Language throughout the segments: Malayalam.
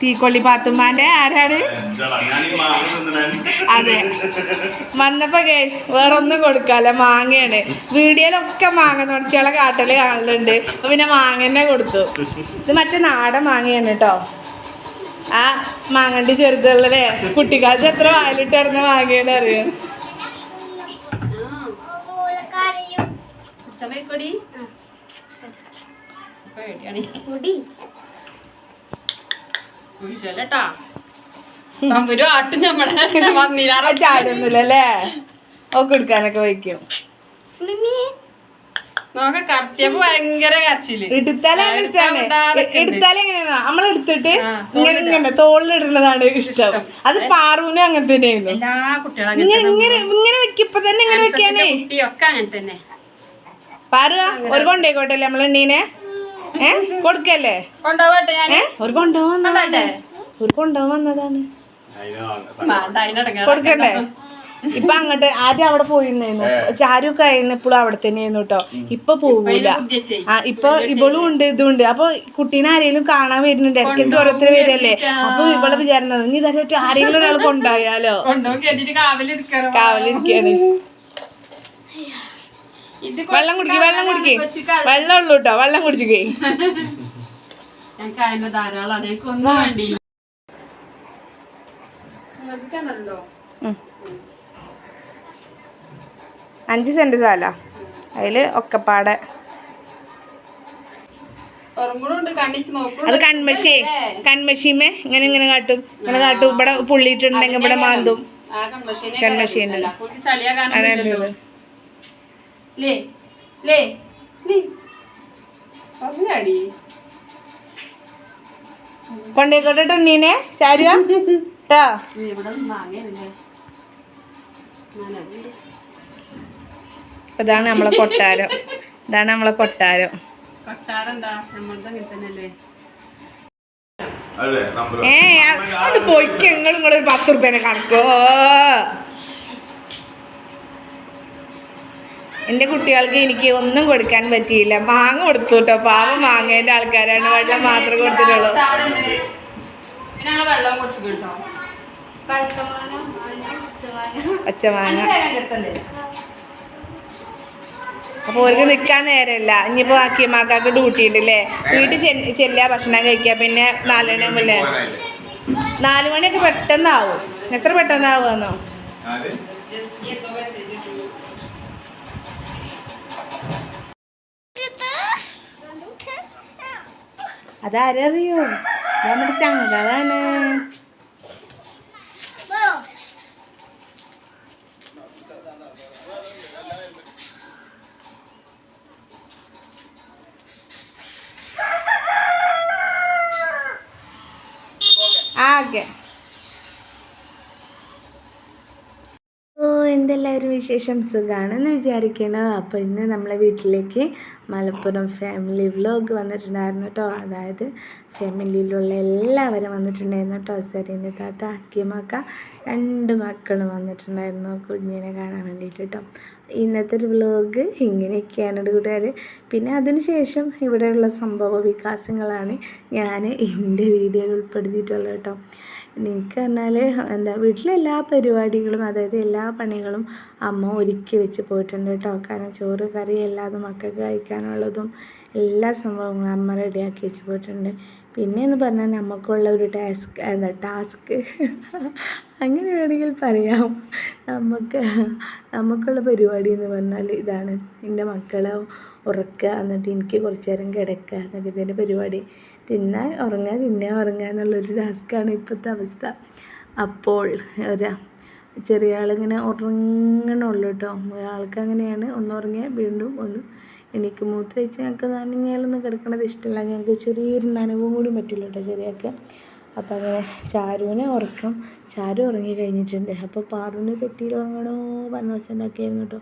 തീക്കൊള്ളി പാത്തുമ്മാന്റെ ആരാണ്? അതെ. വന്നപ്പോ കേസ് വേറൊന്നും കൊടുക്കാല്ല മാങ്ങയാണ്. വീഡിയോയിലൊക്കെ മാങ്ങ നോടിച്ചാളെ കാട്ടൽ കാണലുണ്ട്. അപ്പൊ പിന്നെ മാങ്ങ തന്നെ കൊടുത്തു. ഇത് മറ്റേ നാടൻ മാങ്ങയാണ് കേട്ടോ ആ മാങ്ങണ്ടി ചെറുതുള്ളതേ. കുട്ടിക്കാലത്ത് എത്ര വായിലിട്ട് കിടന്ന മാങ്ങയാണ് അറിയാം? ചവയക്കൊടി പേടിയാണ് ഒഴിച്ചല്ലേട്ടാ തമ്പുരു ആട്ടും നമ്മളെ വന്നിരാറ ചാടൊന്നുമില്ലല്ലേ ഒക്കെ എടുക്കാനൊക്കെ വയ്ക്കും. നോക്ക കറത്തിയപ്പോ ഭയങ്കര കരച്ചിൽ. എടുത്താലേ എങ്ങനെയാ? എടുത്തിട്ട് ഇങ്ങനെ ഇങ്ങനെ തോളിലിടുന്നതാണ് ഇഷ്ടം. അത് പാറൂന് അങ്ങനെ തന്നെയായിരുന്നു. ഇങ്ങനെ ഇങ്ങനെ ഇങ്ങനെ വെക്കിപ്പോ തന്നെ ഇങ്ങനെ വെക്കാനേ. അങ്ങനെ തന്നെ. പാറു ഒരു കൊണ്ടേക്കോട്ടല്ലേ നമ്മൾ എണ്ണീനെ ഏ? കൊടുക്കല്ലേ? കൊണ്ടുപോകട്ടെ ഞാൻ. ഒരു കൊണ്ടുപോകാൻ വന്നതാണ്. ഒരു കൊണ്ടുപോകാൻ വന്നതാണ്. കൊടുക്കട്ടെ? ഇപ്പൊ അങ്ങോട്ട് ആദ്യം അവിടെ പോയിരുന്നു ചാരു ഇപ്പോഴും അവിടെ തന്നെയായിരുന്നു കേട്ടോ ഇപ്പൊ പോവില്ല ആ ഇപ്പൊ ഇവളും ഉണ്ട് ഇതും ഉണ്ട്. അപ്പൊ കുട്ടീനെ ആരെങ്കിലും കാണാൻ വരുന്നുണ്ട് ഇടയ്ക്ക് ഓരോരുത്തർ വരല്ലേ അപ്പൊ ഇവളെ വിചാരണത് നീ തന്നെ ആരെങ്കിലും ഒരാൾ കൊണ്ടുപോയാലോ? കാവലിരിക്കണം. വെള്ളം കുടിക്കേ വെള്ളം കുടിക്കേ. വെള്ളം ഉള്ളു കേട്ടോ വെള്ളം കുടിച്ചിക്കേ. ഞങ്ങൾക്ക് അതിന്റെ ധാരാളമാണ് ഞങ്ങൾക്ക് ഒന്നും വേണ്ടിയില്ല. നിങ്ങൾക്കാണല്ലോ അഞ്ച് സെന്റ് സ്ഥല അതിൽ ഒക്കപ്പാടെ. അത് കൺമഷി കൺമഷീമേ. ഇങ്ങനെ ഇങ്ങനെ കാട്ടും. ഇങ്ങനെ കാട്ടും. ഇവിടെ പുള്ളിയിട്ടുണ്ടെങ്കിൽ ഇവിടെ മാന്തും. ആ കൺമഷീനെ കൺമഷീനെ. ചളിയാകാനൊന്നുമില്ലല്ലോ ലേ ലേ ലേ. പറഞ്ഞാടി. കൊണ്ടേക്കോട്ടെ നീനെ ചാരുക കേട്ടോ ഇതാണ് നമ്മളെ കൊട്ടാരം. ഇതാണ് നമ്മളെ കൊട്ടാരം. ഏ അത് പോയിക്ക്. നിങ്ങളും കൂടെ ഒരു പത്ത് റുപ്യനെ കണക്കോ. എന്റെ കുട്ടികൾക്ക് എനിക്ക് ഒന്നും കൊടുക്കാൻ പറ്റിയില്ല. മാങ്ങ കൊടുത്തു കേട്ടോ. പാവം മാങ്ങേന്റെ ആൾക്കാരാണ്. വെള്ളം മാത്രം കൊടുത്തിട്ടുള്ളൂ. പച്ചമാങ്ങ. അപ്പോൾ അവർക്ക് നിൽക്കാൻ നേരമില്ല. ഇനിയിപ്പോൾ ആക്കിയമാക്കാക്ക് ഡ്യൂട്ടി ഉണ്ടല്ലേ വീട്ടിൽ ചെല്ല ചെല്ലുക ഭക്ഷണം കഴിക്കുക. പിന്നെ നാല് മണിയാകുമ്പോൾ നാല് മണിയൊക്കെ പെട്ടെന്നാവും. എത്ര പെട്ടെന്നാവുമെന്നോ? അതാരറിയോ? നമ്മുടെ ചങ്കളാണ് ആകെ. ഓ എന്തെല്ലാവരും വിശേഷം സുഖമാണെന്ന് വിചാരിക്കണം അപ്പോൾ ഇന്ന് നമ്മളെ വീട്ടിലേക്ക് മലപ്പുറം ഫാമിലി വ്ലോഗ് വന്നിട്ടുണ്ടായിരുന്നു കേട്ടോ അതായത് ഫാമിലിയിലുള്ള എല്ലാവരും വന്നിട്ടുണ്ടായിരുന്നു കേട്ടോ സെറീന്റെ താത്ത അക്കിയമാക്ക രണ്ട് മക്കളും വന്നിട്ടുണ്ടായിരുന്നു കുഞ്ഞിനെ കാണാൻ വേണ്ടിയിട്ട് കേട്ടോ ഇന്നത്തെ ഒരു വ്ലോഗ് ഇങ്ങനെയൊക്കെയാണ് കൂട്ടുകാർ പിന്നെ അതിനുശേഷം ഇവിടെയുള്ള സംഭവ വികാസങ്ങളാണ് ഞാൻ എന്റെ വീഡിയോയിൽ ഉൾപ്പെടുത്തിയിട്ടുള്ളത് കേട്ടോ എനിക്ക് പറഞ്ഞാൽ എന്താ വീട്ടിലെ എല്ലാ പരിപാടികളും അതായത് എല്ലാ പണികളും അമ്മ ഒരുക്കി വെച്ച് പോയിട്ടുണ്ട് കേട്ടോ. കാരണം ചോറ് കറി എല്ലാതും മക്കൾക്ക് കഴിക്കാനുള്ളതും എല്ലാ സംഭവങ്ങളും അമ്മ റെഡിയാക്കി വെച്ച് പോയിട്ടുണ്ട്. പിന്നെ എന്ന് പറഞ്ഞാൽ നമുക്കുള്ള ഒരു ടാസ്ക് എന്താ ടാസ്ക്. അങ്ങനെ വേണമെങ്കിൽ പറയാം. നമുക്ക് നമുക്കുള്ള പരിപാടി എന്ന് പറഞ്ഞാൽ ഇതാണ്. എന്റെ മക്കളെ ഉറക്കുക എന്നിട്ട് എനിക്ക് കുറച്ച് നേരം കിടക്കുക എന്നൊക്കെ ഇതിന്റെ പരിപാടി. തിന്നാൻ ഉറങ്ങുക തിന്നാൽ ഉറങ്ങുക എന്നുള്ളൊരു ടാസ്ക്കാണ് ഇപ്പോഴത്തെ അവസ്ഥ. അപ്പോൾ ഒരു ചെറിയ ആളിങ്ങനെ ഉറങ്ങണുള്ളൂ കേട്ടോ ആൾക്ക് അങ്ങനെയാണ് ഒന്ന് ഉറങ്ങിയാൽ വീണ്ടും ഒന്ന് എനിക്ക് മൂത്രയിച്ച് ഞങ്ങൾക്ക് നനഞ്ഞാലൊന്നും കിടക്കണത് ഇഷ്ടമല്ല ഞങ്ങൾക്ക് ചെറിയൊരു നനവും കൂടി പറ്റില്ല കേട്ടോ ചെറിയൊക്കെ. അപ്പം അങ്ങനെ ചാരുവിനെ ഉറക്കം ചാരു ഉറങ്ങി കഴിഞ്ഞിട്ടുണ്ട്. അപ്പോൾ പാറുവിനെ തൊട്ടിയിൽ ഉറങ്ങണോ പറഞ്ഞ വെച്ച് ഉണ്ടാക്കിയായിരുന്നു കേട്ടോ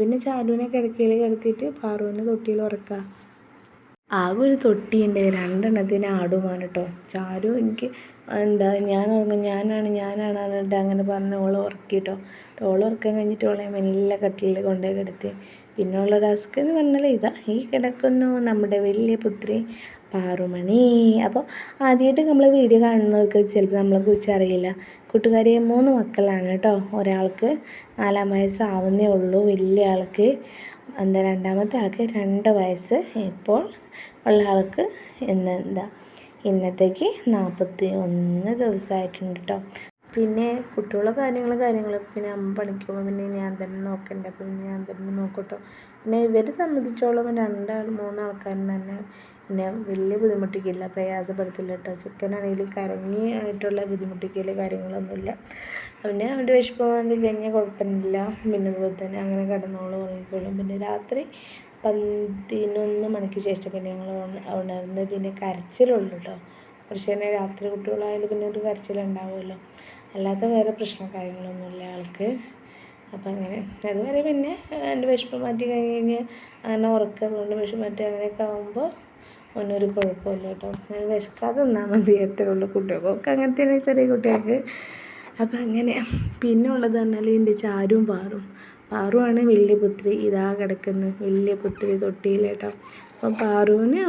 പിന്നെ ചാരുവിനെ കിടക്കയിൽ കിടത്തിയിട്ട് പാറുവിനെ തൊട്ടിയിൽ ഉറക്കുക ആകെ ഒരു തൊട്ടിയുണ്ട്. രണ്ടെണ്ണത്തിന് ആടുമാണ് കേട്ടോ ചാരു എനിക്ക് എന്താ ഞാൻ ഉറങ്ങും. ഞാനാണ് ഞാനാണ് എന്നിട്ട് അങ്ങനെ പറഞ്ഞ് ഓളെ ഉറക്കി കേട്ടോ ഓളെ ഉറക്കം കഴിഞ്ഞിട്ട് ഓളെ മെല്ലെ കട്ടിലിൽ കൊണ്ടുപോയി കിടത്തി. പിന്നെ ഉള്ള ടാസ്ക് എന്ന് പറഞ്ഞാൽ ഇതാ ഈ കിടക്കുന്നു നമ്മുടെ വലിയ പുത്രി. പാറുമണി അപ്പോൾ ആദ്യമായിട്ട് നമ്മൾ വീഡിയോ കാണുന്നവർക്ക് ചിലപ്പോൾ നമ്മളെ കുറിച്ച് അറിയില്ല. കൂട്ടുകാരി മൂന്ന് മക്കളാണ് കേട്ടോ. ഒരാൾക്ക് നാലാം വയസ്സാവുന്നേ ഉള്ളൂ. വലിയ ആൾക്ക് എന്താ രണ്ടാമത്തെ ആൾക്ക് രണ്ട് വയസ്സ്. ഇപ്പോൾ ഉള്ള ആൾക്ക് ഇന്ന് എന്താ ഇന്നത്തേക്ക് നാൽപ്പത്തി ഒന്ന് ദിവസമായിട്ടുണ്ട് കേട്ടോ. പിന്നെ കുട്ടികളുടെ കാര്യങ്ങളും കാര്യങ്ങളൊക്കെ പിന്നെ അമ്മ പണിക്കുമ്പോൾ പിന്നെ ഞാൻ തന്നെ നോക്കണ്ടേ. അപ്പോൾ ഞാൻ തന്നെ നോക്കട്ടോ പിന്നെ ഇവരെ സംബന്ധിച്ചോളം രണ്ടാൾ മൂന്നാൾക്കാരും തന്നെ പിന്നെ വലിയ ബുദ്ധിമുട്ടിക്കില്ല. പ്രയാസപ്പെടുത്തില്ല കേട്ടോ ചിക്കനാണെങ്കിൽ കരഞ്ഞി ആയിട്ടുള്ള ബുദ്ധിമുട്ടിക്കൽ കാര്യങ്ങളൊന്നുമില്ല. പിന്നെ അവന്റെ വേണ്ടി കഴിഞ്ഞാൽ കുഴപ്പമില്ല പിന്നെ അതുപോലെ തന്നെ അങ്ങനെ കിടന്നോളും ഉറങ്ങിക്കോളും. പിന്നെ രാത്രി പതിനൊന്ന് മണിക്ക് ശേഷം പിന്നെ ഞങ്ങൾ ഉണർന്ന് പിന്നെ കരച്ചിലുള്ളൂ കേട്ടോ കുറച്ച് തന്നെ രാത്രി കുട്ടികളായാലും പിന്നെ ഒരു കരച്ചിലുണ്ടാവുമല്ലോ. അല്ലാതെ വേറെ പ്രശ്നം കാര്യങ്ങളൊന്നുമില്ല ആൾക്ക്. അപ്പം അങ്ങനെ. അതുവരെ പിന്നെ എന്റെ വിശപ്പ് മാറ്റി കഴിഞ്ഞ് കഴിഞ്ഞാൽ അങ്ങനെ ഉറക്കം വിശപ്പ് മാറ്റി അങ്ങനെയൊക്കെ ആകുമ്പോൾ ഒന്നും ഒരു കുഴപ്പമില്ല കേട്ടോ. അങ്ങനെ വിശക്കാതെ നിന്നാൽ മതി എത്രയേ ഉള്ളൂ. കുട്ടികൾക്കൊക്കെ അങ്ങനെ തന്നെ ചെറിയ കുട്ടികൾക്ക്. അപ്പം അങ്ങനെ. പിന്നെ ഉള്ളത് പറഞ്ഞാൽ എന്റെ ചാരും പാറും. പാറുവാണ് വലിയ പുത്രി. ഇതാ കിടക്കുന്നത് വലിയ പുത്രി തൊട്ടിയിലേട്ടോ അപ്പം പാറുവിന്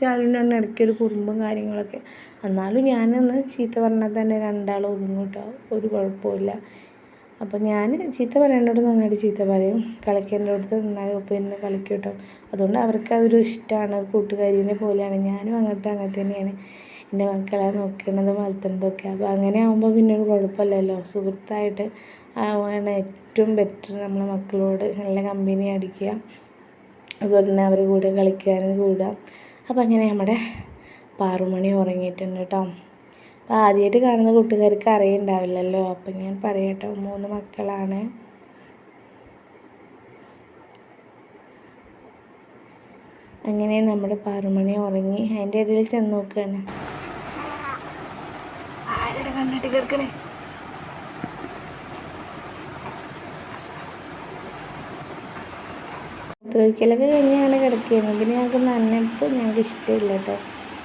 ചാരുവിനാണ് ഇടയ്ക്കൊരു കുറുമ്പും കാര്യങ്ങളൊക്കെ. എന്നാലും ഞാനൊന്ന് ചീത്ത പറഞ്ഞാൽ തന്നെ രണ്ടാളും ഒതുങ്ങും കേട്ടോ. ഒരു കുഴപ്പമില്ല അപ്പം ഞാൻ ചീത്ത പറയേണ്ടത് നന്നായിട്ട് ചീത്ത പറയും. കളിക്കേണ്ട അടുത്ത് നന്നായി ഒപ്പം ഇരുന്ന് കളിക്കും കേട്ടോ അതുകൊണ്ട് അവർക്ക് അതൊരു ഇഷ്ടമാണ് കൂട്ടുകാരിനെ പോലെയാണ്. ഞാനും അങ്ങോട്ട് അങ്ങനെ തന്നെയാണ് എന്റെ മക്കളെ നോക്കണതും വളർത്തുന്നതൊക്കെ അപ്പോൾ അങ്ങനെ ആകുമ്പോൾ പിന്നെ ഒരു കുഴപ്പമില്ലല്ലോ. സുഹൃത്തായിട്ട് ആണ് ഏറ്റവും ബെറ്റർ നമ്മളെ മക്കളോട് നല്ല കമ്പനി അടിക്കുക. അതുപോലെ തന്നെ അവരുടെ കൂടെ കളിക്കാനും കൂടുക. അപ്പോൾ അങ്ങനെ നമ്മുടെ പാറുമണി ഉറങ്ങിയിട്ടുണ്ട് കേട്ടോ അപ്പോൾ ആദ്യമായിട്ട് കാണുന്ന കൂട്ടുകാർക്ക് അറിയുണ്ടാവില്ലല്ലോ. അപ്പം ഞാൻ പറയട്ടോ മൂന്ന് മക്കളാണ്. അങ്ങനെ നമ്മുടെ പാറുമണി ഉറങ്ങി. അതിന്റെ ഇടയിൽ ചെന്ന് നോക്കുകയാണ് ആരുടെ കേൾക്കണേ? കഴിഞ്ഞ് അങ്ങനെ കിടക്കുകയായിരുന്നു. പിന്നെ ഞങ്ങൾക്ക് നനപ്പ് ഞങ്ങൾക്ക് ഇഷ്ടമില്ല കേട്ടോ.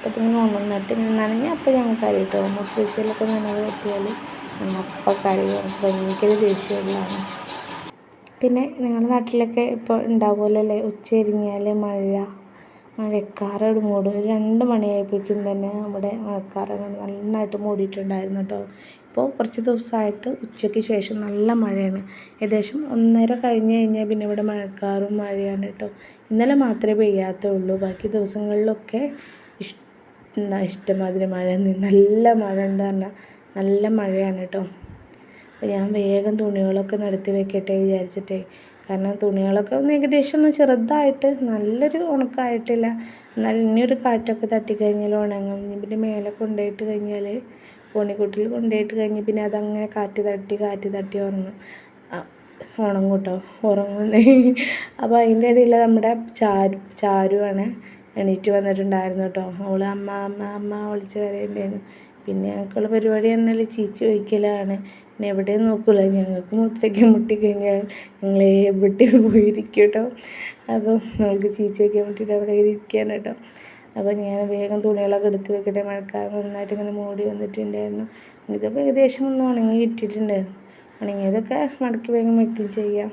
അപ്പോൾ ഇങ്ങനെ ഉണർന്നിട്ട് ഇങ്ങനെ നനഞ്ഞ് അപ്പം ഞങ്ങൾ അറിയാം കേട്ടോ വെച്ചാലൊക്കെ നനവ് പറ്റിയാൽ അപ്പം കരയും. നമുക്ക് ഭയങ്കര ദേഷ്യമുള്ളതാണ്. പിന്നെ നിങ്ങളുടെ നാട്ടിലൊക്കെ ഇപ്പോൾ ഉണ്ടാവുമല്ലോ ഉച്ചരിഞ്ഞാൽ മഴ മഴക്കാറ് മൂടും. ഒരു രണ്ട് മണിയായപ്പോഴേക്കും തന്നെ നമ്മുടെ മഴക്കാറ് നന്നായിട്ട് മൂടിയിട്ടുണ്ടായിരുന്നു കേട്ടോ. ഇപ്പോൾ കുറച്ച് ദിവസമായിട്ട് ഉച്ചയ്ക്ക് ശേഷം നല്ല മഴയാണ്. ഏകദേശം ഒന്നര കഴിഞ്ഞ് കഴിഞ്ഞാൽ പിന്നെ ഇവിടെ മഴക്കാറും മഴയാണ് കേട്ടോ. ഇന്നലെ മാത്രമേ പെയ്യാത്തുള്ളൂ ബാക്കി ദിവസങ്ങളിലൊക്കെ ഇഷ് എന്താ ഇഷ്ടംമാതിരി മഴ നല്ല മഴ ഉണ്ട് പറഞ്ഞാൽ നല്ല മഴയാണ് കേട്ടോ. അപ്പം ഞാൻ വേഗം തുണികളൊക്കെ നടത്തി വെക്കട്ടെ വിചാരിച്ചിട്ടേ. കാരണം തുണികളൊക്കെ ഒന്ന് ഏകദേശം ഒന്ന് ചെറുതായിട്ട് നല്ലൊരു ഉണക്കായിട്ടില്ല. എന്നാൽ ഇനിയൊരു കാറ്റൊക്കെ തട്ടിക്കഴിഞ്ഞാൽ ഉണങ്ങും. പിന്നെ മേലെ കൊണ്ടുപോയിട്ട് കഴിഞ്ഞാൽ കോണിക്കൂട്ടിൽ കൊണ്ടുപോയിട്ട് കഴിഞ്ഞ് പിന്നെ അതങ്ങനെ കാറ്റ് തട്ടി കാറ്റ് തട്ടി ഉറങ്ങും ഉണങ്ങും കേട്ടോ ഉറങ്ങുന്നേ അപ്പോൾ അതിന്റെ ഇടയിൽ നമ്മുടെ ചാരു ചാരുവാണ് എണീറ്റ് വന്നിട്ടുണ്ടായിരുന്നു കേട്ടോ. അവൾ അമ്മ അമ്മ അമ്മ വിളിച്ച് കരയുണ്ടായിരുന്നു പിന്നെ ഞങ്ങൾക്കുള്ള പരിപാടി പറഞ്ഞാൽ ചീച്ചി ഒഴിക്കലാണ്. പിന്നെ എവിടെയും നോക്കില്ല ഞങ്ങൾക്ക് മൂത്രയ്ക്ക് മുട്ടിക്കഴിഞ്ഞാൽ ഞങ്ങൾ എവിടെ പോയിരിക്കും കേട്ടോ. അപ്പോൾ ഞങ്ങൾക്ക് ചീച്ചി വയ്ക്കാൻ വേണ്ടിയിട്ട് അവിടെ ഇരിക്കാൻ കേട്ടോ. അപ്പോൾ ഞാൻ വേഗം തുണികളൊക്കെ എടുത്ത് വെക്കട്ടെ. മഴക്കാലം നന്നായിട്ട് ഇങ്ങനെ മൂടി വന്നിട്ടുണ്ടായിരുന്നു. ഇതൊക്കെ ഏകദേശം ഒന്ന് ഉണങ്ങി ഇട്ടിട്ടുണ്ടായിരുന്നു ഉണങ്ങിയതൊക്കെ മടക്കി വേഗം വെക്കുകയും ചെയ്യാം.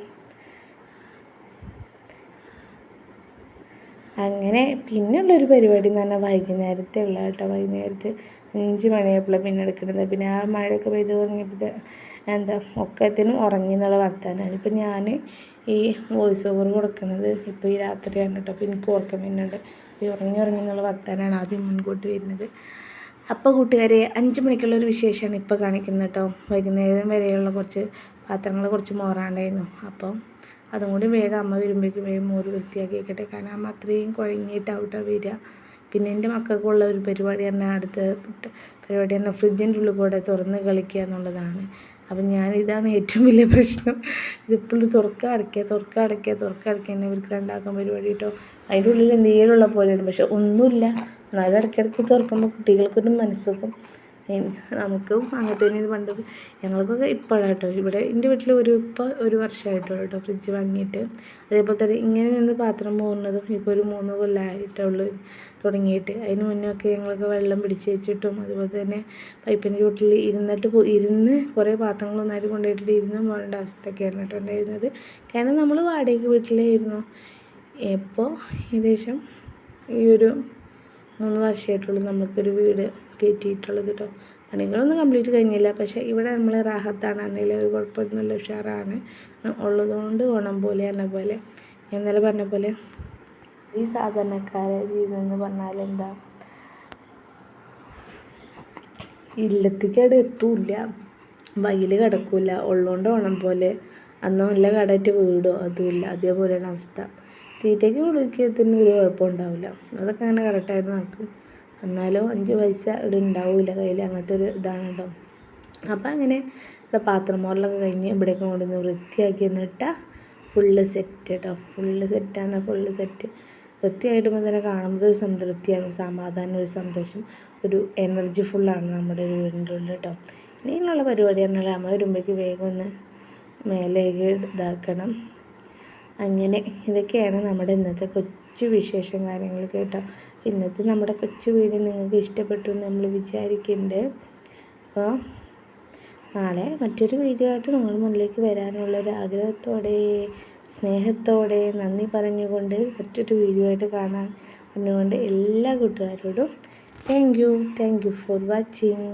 അങ്ങനെ പിന്നെയുള്ളൊരു പരിപാടി എന്ന് പറഞ്ഞാൽ വൈകുന്നേരത്തെ ഉള്ള കേട്ടോ. വൈകുന്നേരത്ത് അഞ്ച് മണിയായപ്പോഴാണ് പിന്നെ എടുക്കുന്നത്. പിന്നെ ആ മഴയൊക്കെ പെയ്ത് തുടങ്ങിയപ്പോൾ എന്താ ഒക്കത്തിനും ഉറങ്ങി എന്നുള്ള വർത്താനമാണ് ഇപ്പം ഞാൻ ഈ വോയിസ് ഓവർ കൊടുക്കുന്നത് ഇപ്പോൾ ഈ രാത്രിയാണ് കേട്ടോ. അപ്പോൾ എനിക്ക് ഓർക്കം വരുന്നുണ്ട്. ഈ ഉറങ്ങി ഉറങ്ങി എന്നുള്ള വർത്താനമാണ് ആദ്യം മുൻകൂട്ടി വരുന്നത്. അപ്പോൾ കൂട്ടുകാരെ അഞ്ച് മണിക്കുള്ളൊരു വിശേഷമാണ് ഇപ്പോൾ കാണിക്കുന്നത് കേട്ടോ. വൈകുന്നേരം വരെയുള്ള കുറച്ച് പാത്രങ്ങൾ കുറച്ച് മോറാണ്ടായിരുന്നു. അപ്പം അതും കൂടി വേഗം അമ്മ വരുമ്പോഴേക്കും വേഗം മോര് വൃത്തിയാക്കി വെക്കട്ടെ കാരണം അമ്മ അത്രയും കുഴങ്ങിയിട്ടാവട്ടെ വരിക. പിന്നെ എന്റെ മക്കൾക്കുള്ള ഒരു പരിപാടി പറഞ്ഞാൽ അടുത്ത പരിപാടി പറഞ്ഞാൽ ഫ്രിഡ്ജിന്റെ ഉള്ളിൽ കൂടെ തുറന്ന് കളിക്കുക എന്നുള്ളതാണ്. അപ്പം ഞാൻ ഇതാണ് ഏറ്റവും വലിയ പ്രശ്നം. ഇതിപ്പോഴും തുറക്കുക അടയ്ക്കുക തുറക്കുക അടയ്ക്കുക തുറക്കുക അടയ്ക്കുക തന്നെ ഇവർക്ക് രണ്ടാക്കാൻ പരിപാടി കേട്ടോ. അതിന്റെ ഉള്ളിൽ എന്തെങ്കിലും ഉള്ള പോലെയാണ്. പക്ഷെ ഒന്നുമില്ല. എന്നാലും ഇടയ്ക്കിടയ്ക്ക് തുറക്കുമ്പോൾ കുട്ടികൾക്കൊരു മനസ്സുഖം. നമുക്കും അങ്ങനെ തന്നെ പണ്ട് ഞങ്ങൾക്കൊക്കെ ഇപ്പോഴാട്ടോ. ഇവിടെ എന്റെ വീട്ടിൽ ഒരു ഇപ്പോൾ ഒരു വർഷമായിട്ടുള്ളൂ കേട്ടോ ഫ്രിഡ്ജ് വാങ്ങിയിട്ട്. അതേപോലെ തന്നെ ഇങ്ങനെ നിന്ന് പാത്രം പോകുന്നതും ഇപ്പോൾ ഒരു മൂന്ന് കൊല്ലമായിട്ടുള്ളൂ തുടങ്ങിയിട്ട്. അതിന് മുന്നേ ഒക്കെ ഞങ്ങൾക്ക് വെള്ളം പിടിച്ച് വെച്ചിട്ടും അതുപോലെ തന്നെ പൈപ്പിന്റെ ചുവട്ടിൽ ഇരുന്നിട്ട് ഇരുന്ന് കുറേ പാത്രങ്ങൾ ഒന്നായിട്ട് കൊണ്ടുപോയിട്ട് ഇരുന്ന് പോകേണ്ട അവസ്ഥയൊക്കെയാണ് കേട്ടോ ഉണ്ടായിരുന്നത്. കാരണം നമ്മൾ വാടകയ്ക്ക് വീട്ടിലായിരുന്നു. ഇപ്പോൾ ഏകദേശം ഈ ഒരു മൂന്ന് വർഷമായിട്ടുള്ളൂ നമുക്കൊരു വീട് കയറ്റിയിട്ടുള്ളത് കേട്ടോ പണികളൊന്നും കംപ്ലീറ്റ് കഴിഞ്ഞില്ല. പക്ഷേ ഇവിടെ നമ്മൾ റാഹത്താണ്. അല്ലെങ്കിൽ ഒരു കുഴപ്പമൊന്നുമില്ല ഉഷാറാണ്. ഉള്ളതുകൊണ്ട് ഓണം പോലെ എന്ന പോലെ. ഇന്നലെ പറഞ്ഞ പോലെ ഈ സാധാരണക്കാരെ ജീവിതം എന്ന് പറഞ്ഞാൽ എന്താ? ഇല്ലത്തേക്കവിടെ എത്തൂല്ല. വയ്യിൽ കിടക്കൂല ഉള്ളതുകൊണ്ട് ഓണം പോലെ അന്ന് നല്ല കടയിട്ട് വീടോ അതുമില്ല. അതേപോലെയാണ് അവസ്ഥ. തീറ്റയ്ക്ക് കുളിക്കത്തിന് ഒരു കുഴപ്പമുണ്ടാവില്ല. അതൊക്കെ അങ്ങനെ കറക്റ്റായിട്ട് നടക്കും. എന്നാലും അഞ്ച് പൈസ ഇവിടെ ഉണ്ടാവില്ല കയ്യിൽ അങ്ങനത്തെ ഒരു ഇതാണ് കേട്ടോ അപ്പം അങ്ങനെ ഇവിടെ പാത്രം മോറിലൊക്കെ കഴിഞ്ഞ് ഇവിടേക്ക് കൊണ്ടുവന്ന് വൃത്തിയാക്കി എന്നിട്ടാൽ ഫുള്ള് സെറ്റ് കേട്ടോ ഫുള്ള് സെറ്റാണ് ഫുള്ള് സെറ്റ് വൃത്തിയായിട്ടുമ്പോൾ തന്നെ കാണുമ്പോൾ ഒരു സംതൃപ്തിയാണ്. ഒരു സമാധാനം ഒരു സന്തോഷം. ഒരു എനർജി ഫുള്ളാണ് നമ്മുടെ ഒരു വീടിന്റെ ഉള്ളിൽ കേട്ടോ ഇനിയുള്ള പരിപാടി പറഞ്ഞാൽ നമ്മൾ വരുമ്പോഴേക്ക് വേഗം ഒന്ന് മേലേക്ക് ഇതാക്കണം. അങ്ങനെ ഇതൊക്കെയാണ് നമ്മുടെ ഇന്നത്തെ കൊച്ചു വിശേഷം കാര്യങ്ങൾ കേട്ടോ ഇന്നത്തെ നമ്മുടെ കൊച്ചു വീഡിയോ നിങ്ങൾക്ക് ഇഷ്ടപ്പെട്ടു എന്ന് നമ്മൾ വിചാരിക്കുന്നുണ്ട്. അപ്പോൾ നാളെ മറ്റൊരു വീഡിയോ ആയിട്ട് നമ്മൾ മുന്നിലേക്ക് വരാനുള്ള ഒരു ആഗ്രഹത്തോടെ സ്നേഹത്തോടെ നന്ദി പറഞ്ഞുകൊണ്ട് മറ്റൊരു വീഡിയോ ആയിട്ട് കാണാൻ പറഞ്ഞുകൊണ്ട് എല്ലാ കൂട്ടുകാരോടും thank you thank you for watching